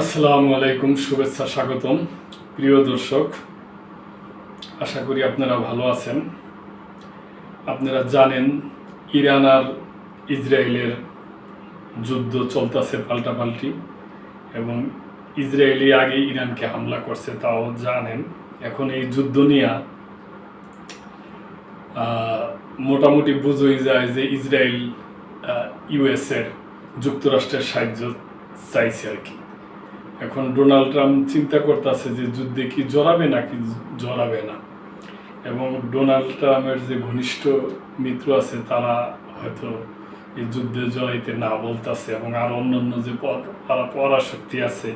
আসসালামু আলাইকুম, শুভেচ্ছা, স্বাগতম। প্রিয় দর্শক, আশা করি আপনারা ভালো আছেন। আপনারা জানেন, ইরান আর ইসরায়েলের যুদ্ধ চলতেছে পাল্টাপাল্টি এবং ইসরায়েলি আগে ইরানকে হামলা করছে তাও জানেন। এখন এই যুদ্ধ নিয়ে মোটামুটি বুঝোই যায় যে ইসরায়েল ইউএসের যুক্তরাষ্ট্রের সাহায্য চাইছে আর কি। এখন ডোনাল্ড ট্রাম্প চিন্তা করতেছে যে যুদ্ধে কি জড়াবে নাকি জড়াবে না। এবং ডোনাল্ড ট্রাম্পের যে ঘনিষ্ঠ মিত্র আছে, তারা হয়তো এই যুদ্ধে জড়াইতে না বলতেছে এবং আর অন্যান্য যে পরা- পরাশক্তি আছে,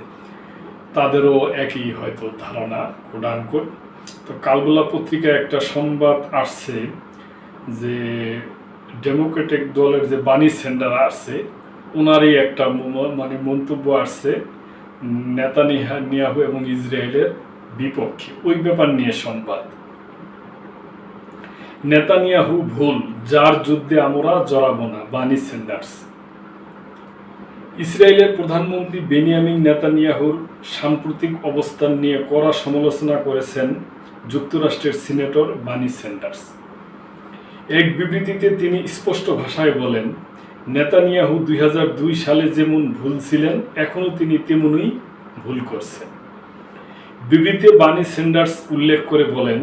তাদেরও একই হয়তো ধারণা কোডান কোড তো কালবেলা পত্রিকায় একটা সংবাদ আসছে যে ডেমোক্রেটিক দলের যে বাণী সেন্টার আসছে, ওনারই একটা মানে মন্তব্য আসছে নেতানিহা নিয়াহু এবং ইসরায়েলের বিপক্ষে। ওই ব্যাপার নিয়ে সংবাদ। নেতানিয়াহু ভুল, যার যুদ্ধে আমরা জড়াবো না, বানি সেন্ডার্স। ইসরায়েলের প্রধানমন্ত্রী বেনিয়ামিন নেতানিয়াহুর সাম্প্রতিক অবস্থান নিয়ে কড়া সমালোচনা করেছেন যুক্তরাষ্ট্রের সিনেটর বানি সেন্ডার্স। এক বিবৃতিতে তিনি স্পষ্ট ভাষায় বলেন নেতানিয়াহু দুই হাজার দুই সালে যেমন ভুল ছিলেন, এখনও তিনি তেমনই ভুল করছেন। বিবৃতিতে বানি সেন্ডার্স উল্লেখ করে বলেন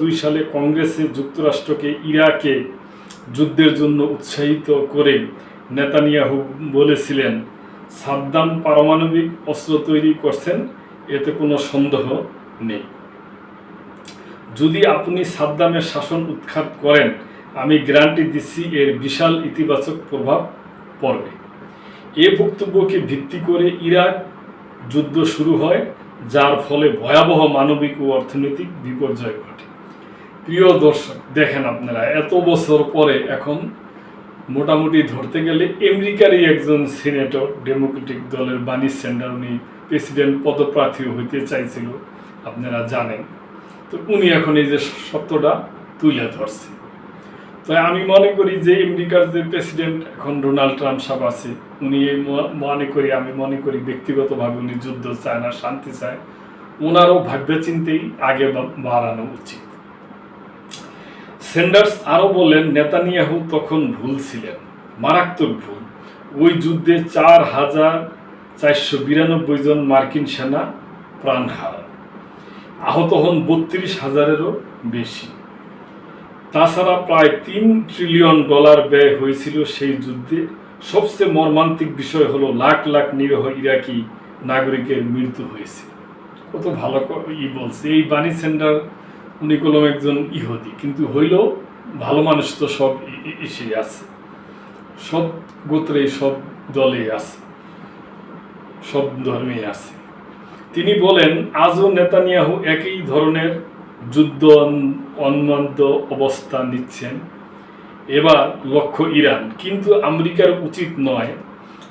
দুই সালে কংগ্রেসে যুক্তরাষ্ট্রকে ইরাকে যুদ্ধের জন্য উৎসাহিত করে নেতানিয়াহু বলেছিলেন, সাদ্দাম পারমাণবিক অস্ত্র তৈরি করছেন, এতে কোনো সন্দেহ নেই। যদি আপনি সাদ্দামের শাসন উৎখাত করেন আমি গ্যারান্টি দিচ্ছি এর বিশাল ইতিবাচক প্রভাব পড়বে। এ বক্তব্যকে ভিত্তি করে ইরাক যুদ্ধ শুরু হয়, যার ফলে ভয়াবহ মানবিক ও অর্থনৈতিক বিপর্যয় ঘটে। প্রিয় দর্শক, দেখেন আপনারা, এত বছর পরে এখন মোটামুটি ধরতে গেলে আমেরিকারই একজন সিনেটর, ডেমোক্রেটিক দলের বাণী স্যান্ডার উনি প্রেসিডেন্ট পদপ্রার্থী হইতে চাইছিল, আপনারা জানেন। তো উনি এখন এই যে সত্যটা তুলে ধরছে। তো আমি মনে করি যে আমেরিকার যে প্রেসিডেন্ট এখন ডোনাল্ড ট্রাম্প সাহেব আছে, উনি মনে করি, আমি মনে করি ব্যক্তিগতভাবে উনি যুদ্ধ চায় না, শান্তি চায়। ওনারও ভাববে চিন্তেই আগে বাড়ানো উচিত। সেন্ডার্স আরও বলেন, নেতানিয়াহু তখন ভুল ছিলেন, মারাত্মক ভুল। ওই যুদ্ধে চার হাজার চারশো বিরানব্বই জন মার্কিন সেনা প্রাণ হারান আহত হন বত্রিশ হাজারেরও বেশি। তাছাড়া প্রায় তিন ট্রিলিয়ন ডলার ব্যয় হয়েছিল সেই যুদ্ধে। সবচেয়ে মর্মান্তিক বিষয় হলো লাখ লাখ নিরীহ ইরাকি নাগরিকের মৃত্যু হয়েছে। কত ভালো ই বলছে, এই বাণী সেন্টার উনি কলম একজন ইহুদি, কিন্তু হইলেও ভালো মানুষ তো সব এসে আছে। সব গোত্রে সব দলে আছে। সব ধর্মেই আছে। তিনি বলেন, আজও নেতানিয়াহু একই ধরনের যুদ্ধ অন- অন্মাদ্য অবস্থা নিচ্ছেন। এবার লক্ষ্য ইরান। কিন্তু আমেরিকার উচিত নয়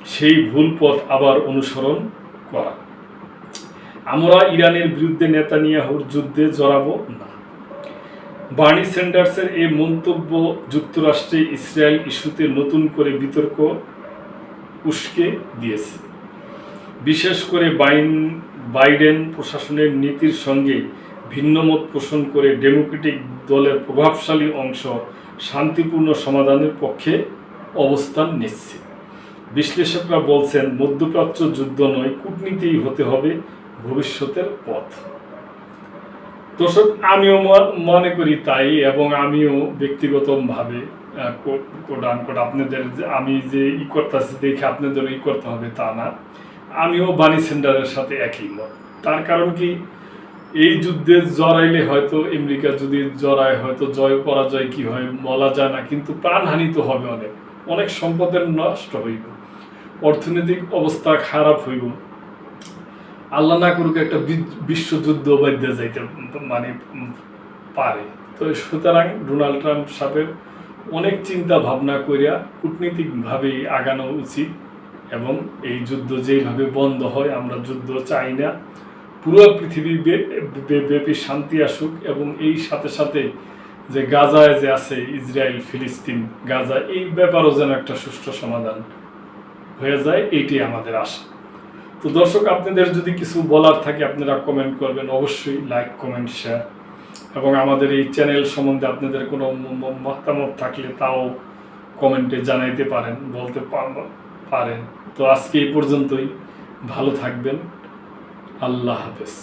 সেই ভুল পথ আবার অনুসরণ করা। আমরা ইরানের বিরুদ্ধে নেতানিয়াহুর যুদ্ধে জড়াবো না। বার্নি স্যান্ডার্সের এই মন্তব্য যুক্তরাষ্ট্রে ইসরায়েল ইস্যুতে নতুন করে বিতর্ক উস্কে দিয়েছে। বিশেষ করে বাইন বাইডেন প্রশাসনের নীতির সঙ্গে ভিন্নমত পোষণ করে ডেমোক্রেটিক দলের প্রভাবশালী অংশ শান্তিপূর্ণ সমাধানের পক্ষে অবস্থান নিচ্ছে বিশ্লেষকরা বলছেন, মধ্যপ্রাচ্য যুদ্ধ নয়, কূটনীতিই হতে হবে ভবিষ্যতের পথ। দর্শক, আমিও মনে করি তাই এবং আমিও ব্যক্তিগতভাবে কোট আপনাদের আমি যে ই করতেছি দেখে আপনাদের ই করতে হবে তা না। আমিও বাণী সেন্টারের সাথে একই মত। তার কারণ কি? এই যুদ্ধে জড়াইলে হয়তো আমেরিকা, যদি জড়ায় হয়তো জয়, পরাজয় কি হয় বলা যায় না, কিন্তু প্রাণহানি তো হবে অনেক। অনেক সম্পদের নষ্ট হইব। অর্থনৈতিক অবস্থা খারাপ হইব। আল্লাহ না করুক একটা বিশ্বযুদ্ধ বাধ্যে যাইতে মানে পারে। তো সুতরাং ডোনাল্ড ট্রাম্প সাহেবের অনেক চিন্তা ভাবনা করিয়া কূটনীতিকভাবেই আগানো উচিত এবং এই যুদ্ধ যেইভাবে বন্ধ হয়, আমরা যুদ্ধ চাই না। পুরো পৃথিবী ব্যাপী শান্তি আসুক এবং এই সাথে সাথে যে গাজায় যে আছে ইসরায়েল, ফিলিস্তিন, গাজা, এই ব্যাপারও যেন একটা সুষ্ঠু সমাধান হয়ে যায় এইটি আমাদের আশা। তো দর্শক, আপনাদের যদি কিছু বলার থাকে, আপনারা কমেন্ট করবেন। অবশ্যই লাইক কমেন্ট শেয়ার এবং আমাদের এই চ্যানেল সম্বন্ধে আপনাদের কোনো মতামত থাকলে তাও কমেন্টে জানাইতে পারেন, বলতে পারেন। তো আজকে এই পর্যন্তই। ভালো থাকবেন। আল্লাহ হাফেজ।